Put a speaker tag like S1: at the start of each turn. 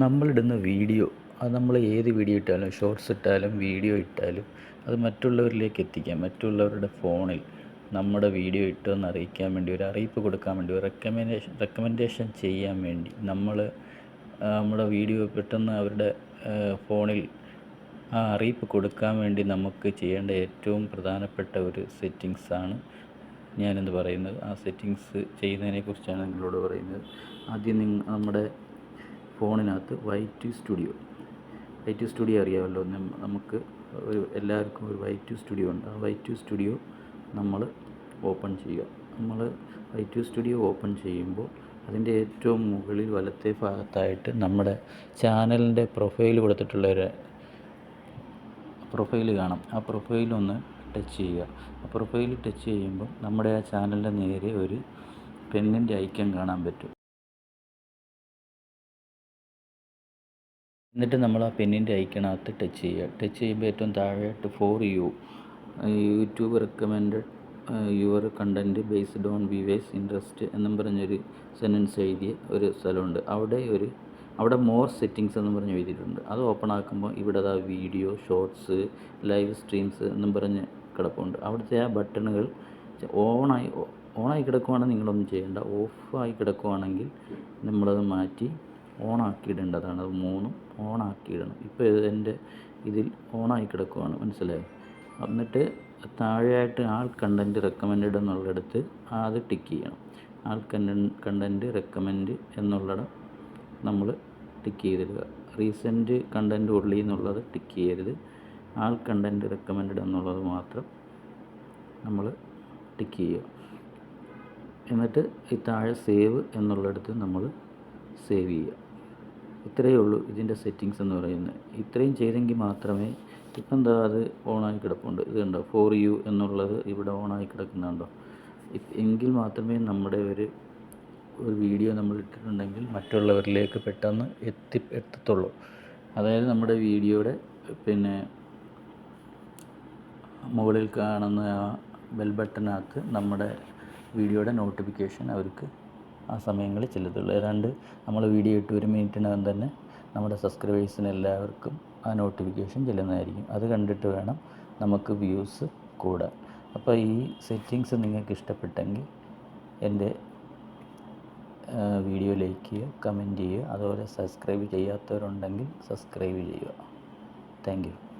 S1: നമ്മളിടുന്ന video അത് നമ്മൾ ഏത് വീഡിയോ ഇട്ടാലും ഷോർട്സ് ഇട്ടാലും വീഡിയോ ഇട്ടാലും അത് മറ്റുള്ളവരിലേക്ക് എത്തിക്കാം. മറ്റുള്ളവരുടെ ഫോണിൽ നമ്മുടെ വീഡിയോ ഇട്ടു എന്ന് അറിയിക്കാൻ വേണ്ടി ഒരു അറിയിപ്പ് കൊടുക്കാൻ വേണ്ടി ഒരു റെക്കമെൻഡേഷൻ റെക്കമെൻഡേഷൻ ചെയ്യാൻ വേണ്ടി നമ്മൾ നമ്മുടെ വീഡിയോ പെട്ടെന്ന് അവരുടെ ഫോണിൽ ആ അറിയിപ്പ് കൊടുക്കാൻ വേണ്ടി നമുക്ക് ചെയ്യേണ്ട ഏറ്റവും പ്രധാനപ്പെട്ട ഒരു സെറ്റിങ്സാണ് ഞാനിന്ന് പറയുന്നത്. ആ സെറ്റിങ്സ് ചെയ്യുന്നതിനെക്കുറിച്ചാണ് നിങ്ങളോട് പറയുന്നത്. ആദ്യം നിങ്ങ നമ്മുടെ ഫോണിനകത്ത് വൈറ്റ് സ്റ്റുഡിയോ. വൈറ്റ് സ്റ്റുഡിയോ അറിയാമല്ലോ. നമുക്ക് ഒരു എല്ലാവർക്കും ഒരു വൈറ്റ് സ്റ്റുഡിയോ ഉണ്ട്. ആ വൈറ്റ് സ്റ്റുഡിയോ നമ്മൾ ഓപ്പൺ ചെയ്യുക. നമ്മൾ വൈറ്റ് സ്റ്റുഡിയോ ഓപ്പൺ ചെയ്യുമ്പോൾ അതിന്റെ ഏറ്റവും മുകളിൽ വലത്തെ ഭാഗത്തായിട്ട് നമ്മുടെ ചാനലിന്റെ പ്രൊഫൈൽ കൊടുത്തിട്ടുള്ള ഒരു പ്രൊഫൈൽ കാണാം. ആ പ്രൊഫൈലൊന്ന് ടച്ച് ചെയ്യുക. ആ പ്രൊഫൈൽ ടച്ച് ചെയ്യുമ്പോൾ നമ്മുടെ ആ ചാനലിന്റെ നേരെ ഒരു പെണ്ണിന്റെ ഐക്കൺ കാണാൻ പറ്റും. എന്നിട്ട് നമ്മൾ ആ പെന്നിന്റെ ഐക്കണകത്ത് ടച്ച് ചെയ്യുക. ടച്ച് ചെയ്യുമ്പോൾ ഏറ്റവും താഴെയായിട്ട് for you YouTube recommend your content based on viewers interest എന്നും പറഞ്ഞൊരു സെന്റൻസ് എഴുതിയ ഒരു സ്ഥലമുണ്ട്. അവിടെ ഒരു അവിടെ മോർ സെറ്റിങ്സ് എന്നും പറഞ്ഞ് എഴുതിയിട്ടുണ്ട്. അത് ഓപ്പൺ ആക്കുമ്പോൾ ഇവിടെ അതാ വീഡിയോ ഷോർട്സ് ലൈവ് സ്ട്രീംസ് എന്നും പറഞ്ഞ് കിടപ്പുണ്ട്. അവിടുത്തെ ആ ബട്ടണുകൾ ഓണായി ഓണായി കിടക്കുവാണെങ്കിൽ നിങ്ങളൊന്നും ചെയ്യേണ്ട. ഓഫായി കിടക്കുവാണെങ്കിൽ നമ്മളത് മാറ്റി ഓണാക്കിയിടേണ്ടതാണ്. അത് മൂന്നും ഓണാക്കിയിടണം. ഇപ്പോൾ എന്റെ ഇതിൽ ഓണായി കിടക്കുവാണ്. മനസ്സിലായോ? എന്നിട്ട് താഴെയായിട്ട് ആൾ കണ്ടന്റ് റെക്കമെൻഡ് എന്നുള്ളിടത്ത് അത് ടിക്ക് ചെയ്യണം. ആൾ കണ്ടൻ കണ്ടന്റ് റെക്കമെൻഡ് എന്നുള്ളിടം നമ്മൾ ടിക്ക് ചെയ്തിടുക. റീസെന്റ് കണ്ടന്റ് ഉള്ളി എന്നുള്ളത് ടിക്ക് ചെയ്യരുത്. ആൾ കണ്ടന്റ് റെക്കമെൻഡ് എന്നുള്ളത് മാത്രം നമ്മൾ ടിക്ക് ചെയ്യുക. എന്നിട്ട് ഈ താഴെ സേവ് എന്നുള്ളിടത്ത് നമ്മൾ സേവ് ചെയ്യുക. ഇത്രയേ ഉള്ളൂ ഇതിന്റെ സെറ്റിങ്സ് എന്ന് പറയുന്നത്. ഇത്രയും ചെയ്തെങ്കിൽ മാത്രമേ ഇപ്പം എന്താ അത് ഓണായി കിടപ്പുണ്ട്. ഇത് കണ്ടോ? ഫോർ യു എന്നുള്ളത് ഇവിടെ ഓണായി കിടക്കുന്നുണ്ടോ? എങ്കിൽ മാത്രമേ നമ്മുടെ ഒരു ഒരു വീഡിയോ നമ്മൾ ഇട്ടിട്ടുണ്ടെങ്കിൽ മറ്റുള്ളവരിലേക്ക് പെട്ടെന്ന് എത്തി എത്തത്തുള്ളൂ. അതായത് നമ്മുടെ വീഡിയോയുടെ പിന്നെ മുകളിൽ കാണുന്ന ആ ബെൽ ബട്ടനകത്ത് നമ്മുടെ വീഡിയോയുടെ നോട്ടിഫിക്കേഷൻ അവർക്ക് ആ സമയങ്ങളിൽ ചെല്ലത്തുള്ളൂ. ഏതാണ്ട് നമ്മൾ വീഡിയോ ഇട്ട് ഒരു മിനിറ്റിനകം തന്നെ നമ്മുടെ സബ്സ്ക്രൈബേഴ്സിന് എല്ലാവർക്കും ആ നോട്ടിഫിക്കേഷൻ ചെല്ലുന്നതായിരിക്കും. അത് കണ്ടിട്ട് വേണം നമുക്ക് വ്യൂസ് കൂടാൻ. അപ്പോൾ ഈ സെറ്റിങ്സ് നിങ്ങൾക്ക് ഇഷ്ടപ്പെട്ടെങ്കിൽ എന്റെ വീഡിയോ ലൈക്ക് ചെയ്യുക കമന്റ് ചെയ്യുക അതുപോലെ സബ്സ്ക്രൈബ് ചെയ്യാത്തവരുണ്ടെങ്കിൽ സബ്സ്ക്രൈബ് ചെയ്യുക. താങ്ക്